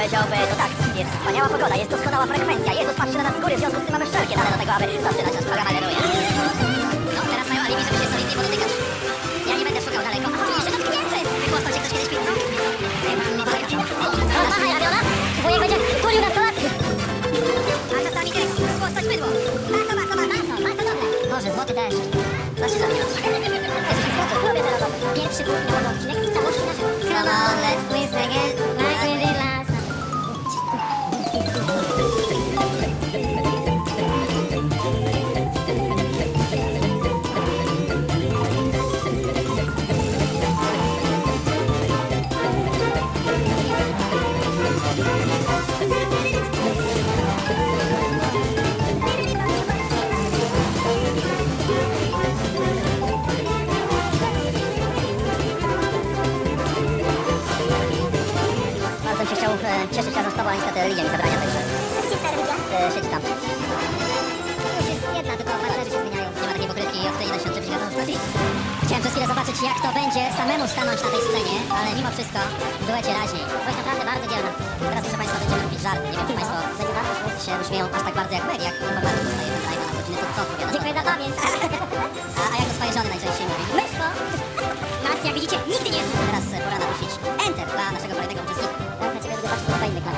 powiedziałby, no tak, jest wspaniała pogoda, jest doskonała frekwencja, Jezus patrzy na nas z góry, w związku z tym mamy wszelkie dane do tego, aby zaczynać nasz program, aleluja. No, teraz mają alibi, żeby się solidnie podotykać. Ja nie będę szukał daleko. A tu jeszcze dotknięty! Wygłosnął cię ktoś kiedyś pizzą? Nie. O, machaj, Rabiona! Wujek będzie kulił nastolatki! A czasami spłostać bydło. Maso, maso, maso, maso, maso dobre. Może złoty deszcz. Lubię te roboty. Pierwszy półfinał odcinek i całość na żywo. Come on, let's twist again, Bardzo się chciał e, cieszyć razem z tobą, ale niestety religia mi zabrania, także... Gdzie jest ta religia? E, siedzi tam. jak to będzie samemu stanąć na tej scenie, ale mimo wszystko w duecie raźniej. Byłeś naprawdę bardzo dzielna. Teraz proszę Państwa będziemy robić żart. Nie wiem czy Państwo tak, się śmieją aż tak bardzo jak my, jak informatyk dostaje ten live na godzinę, to co odpowiada? Dziękuję za pamięć. A, a jak do swojej żony najczęściej mówi? Myszko! Nas, jak widzicie, nigdy nie jest Teraz e, pora napuścić Enter dla naszego kolejnego uczestnika. Mam nadzieję, że zobaczymy kolejny klan.